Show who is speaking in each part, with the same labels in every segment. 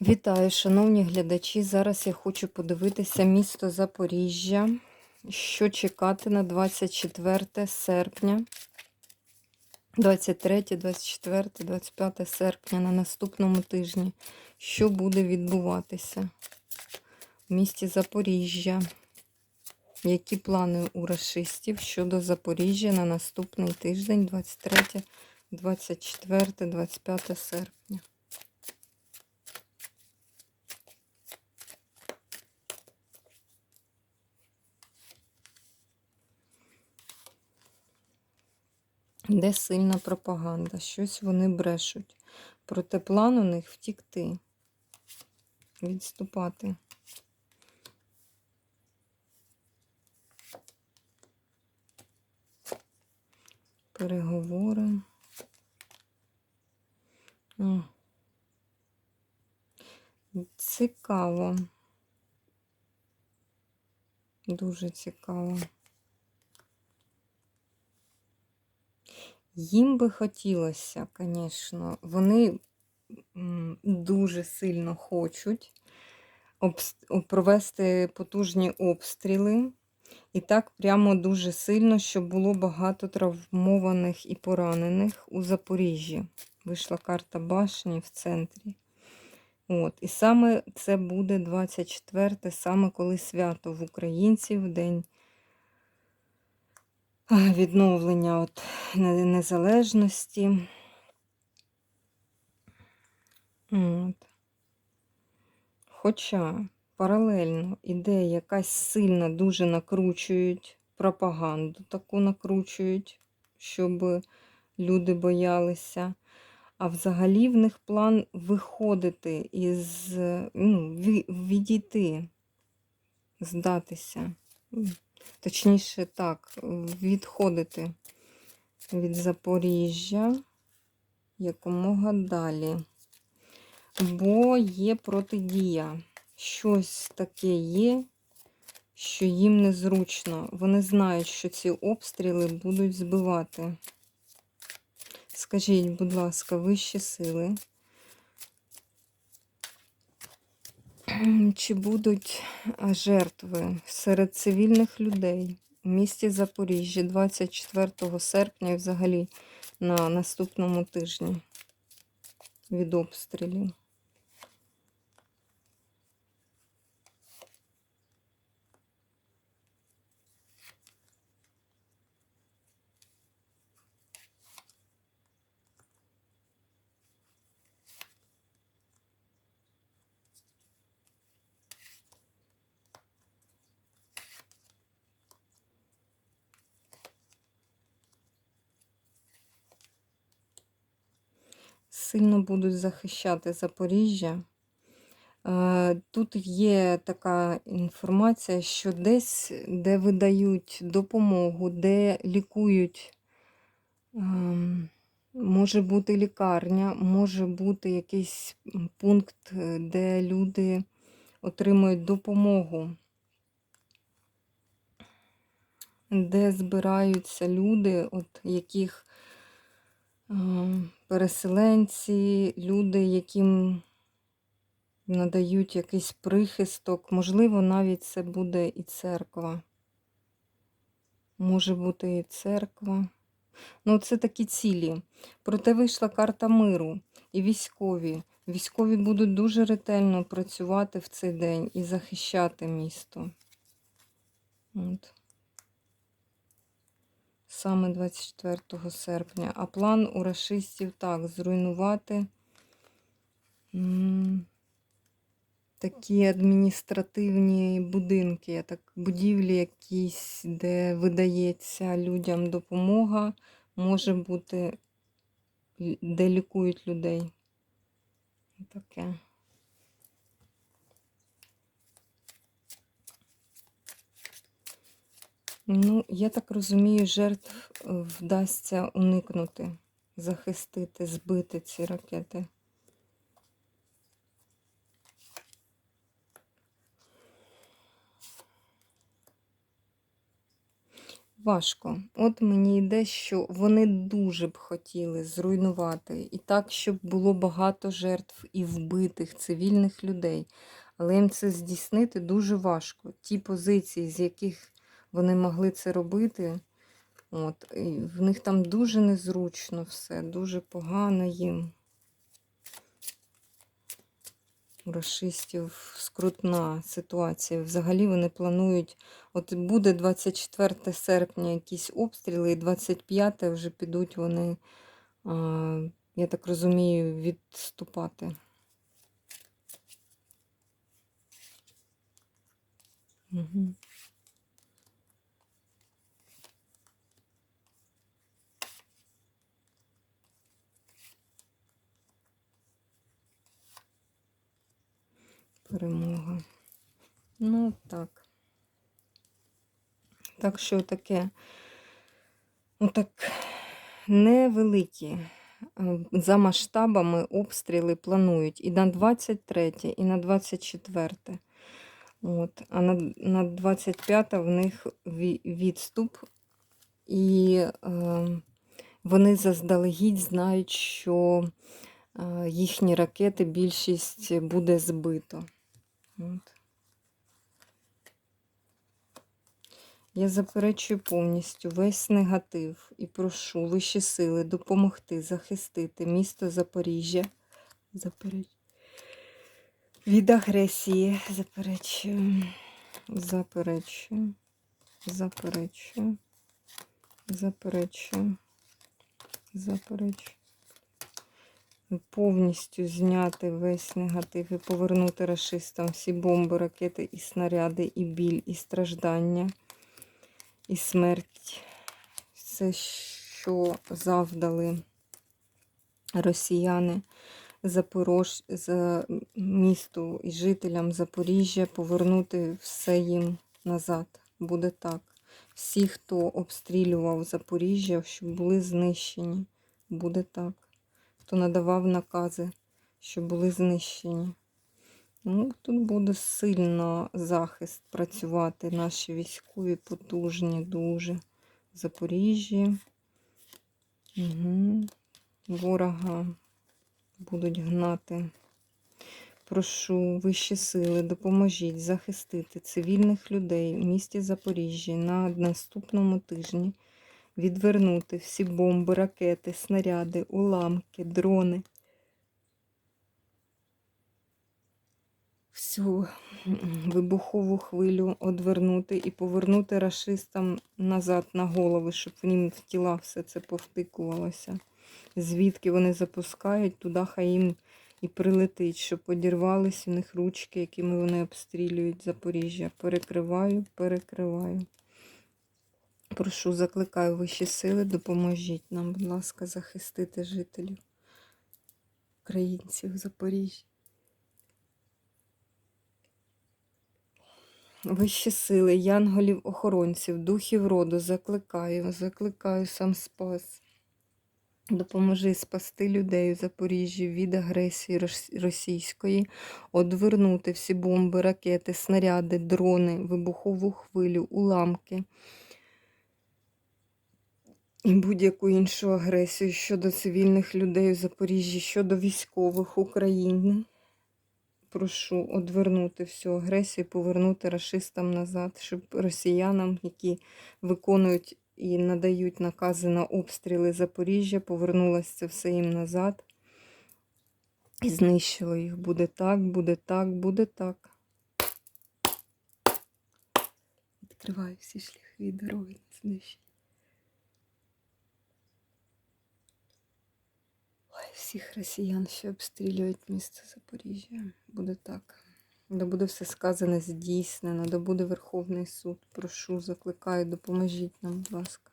Speaker 1: Вітаю, шановні глядачі. Зараз я хочу подивитися місто Запоріжжя. Що чекати на 24 серпня, 23, 24, 25 серпня на наступному тижні. Що буде відбуватися в місті Запоріжжя? Які плани у расистів щодо Запоріжжя на наступний тиждень, 23, 24, 25 серпня? Де сильна пропаганда? Щось вони брешуть. Проте план у них втікти, відступати. Переговори. Цікаво. Дуже цікаво. Їм би хотілося, звісно, вони дуже сильно хочуть провести потужні обстріли. І так прямо дуже сильно, щоб було багато травмованих і поранених у Запоріжжі. Вийшла карта башні в центрі. От. І саме це буде 24, саме коли свято в українців, День відновлення от, незалежності. От. Хоча паралельно іде якась сильна, дуже накручують пропаганду, таку накручують, щоб люди боялися. А взагалі в них план виходити із, ну, відійти, здатися. Точніше, так, відходити від Запоріжжя якомога далі. Бо є протидія. Щось таке є, що їм незручно. Вони знають, що ці обстріли будуть збивати. Скажіть, будь ласка, вищі сили. Чи будуть жертви серед цивільних людей у місті Запоріжжя 24 серпня і взагалі на наступному тижні від обстрілів? Сильно будуть захищати Запоріжжя. Е, Тут є така інформація, що десь, де видають допомогу, де лікують, ем, може бути лікарня, може бути якийсь пункт, е, де люди отримують допомогу, де збираються люди, от яких ем, переселенці, люди, яким надають якийсь прихисток, можливо, навіть це буде і церква. Може бути і церква. Ну, це такі цілі. Проте вийшла карта миру і військові. Військові будуть дуже ретельно працювати в цей день і захищати місто. От. Саме 24 серпня. А план у рашистів так, зруйнувати. такі адміністративні будинки, так, будівлі якісь, де видається людям допомога, може бути, де лікують людей. Таке. Ну, я так розумію, жертв е, вдасться уникнути, захистити, збити ці ракети. важко. От мені йде, що вони дуже б хотіли зруйнувати і так, щоб було багато жертв і вбитих цивільних людей. Але їм це здійснити дуже важко. Ті позиції, з яких вони могли це робити, от, і в них там дуже незручно все, дуже погано їм. У Рашистів скрутна ситуація. Взагалі вони планують, от буде 24 серпня якісь обстріли, і 25 вже підуть вони, я так розумію, відступати. Угу. Перемога. Ну, так. Так що таке, ну так, невеликі. е, За масштабами обстріли планують і на 23, і на 24. От. А на, на 25 в них відступ, і е, вони заздалегідь знають, що е, їхні ракети більшість буде збито. От. Я заперечую повністю весь негатив і прошу вищі сили допомогти захистити місто Запоріжжя. Запереч... Від агресії. Заперечую. Заперечую. Заперечую. Заперечую. Заперечую. Повністю зняти весь негатив і повернути рашистам всі бомби, ракети і снаряди, і біль, і страждання, і смерть. Все, що завдали росіяни Запорож... за місту і жителям Запоріжжя, повернути все їм назад. Буде так. Всі, хто обстрілював Запоріжжя, щоб були знищені. Буде так. Хто надавав накази, щоб були знищені. Ну, тут буде сильно захист працювати. Наші військові потужні дуже. Запоріжжі. Угу. Ворога будуть гнати. Прошу вищі сили, допоможіть захистити цивільних людей в місті Запоріжжя на наступному тижні, відвернути всі бомби, ракети, снаряди, уламки, дрони. Всю вибухову хвилю одвернути і повернути рашистам назад на голови, щоб в ним в тіла все це повтикувалося. Звідки вони запускають, туди хай їм і прилетить, щоб одірвались у них ручки, якими вони обстрілюють Запоріжжя. Перекриваю, перекриваю. Прошу, закликаю вищі сили, допоможіть нам, будь ласка, захистити жителів, українців Запоріжжя. Вищі сили, янголів, охоронців, духів роду, закликаю, закликаю сам спас. Допоможи спасти людей у Запоріжжі від агресії російської, одвернути всі бомби, ракети, снаряди, дрони, вибухову хвилю, уламки і будь-яку іншу агресію щодо цивільних людей у Запоріжжі, щодо військових України. Прошу одвернути всю агресію, повернути рашистам назад, щоб росіянам, які виконують і надають накази на обстріли Запоріжжя, повернулося це все їм назад і знищило їх. Буде так, буде так, буде так. Відкриваю всі шляхи і дороги на знищення. Всіх росіян, що обстрілюють місто Запоріжжя. Буде так. Да буде все сказане, здійснено, да буде Верховний суд. Прошу, закликаю, допоможіть нам, будь ласка.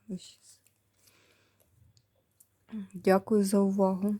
Speaker 1: Дякую за увагу.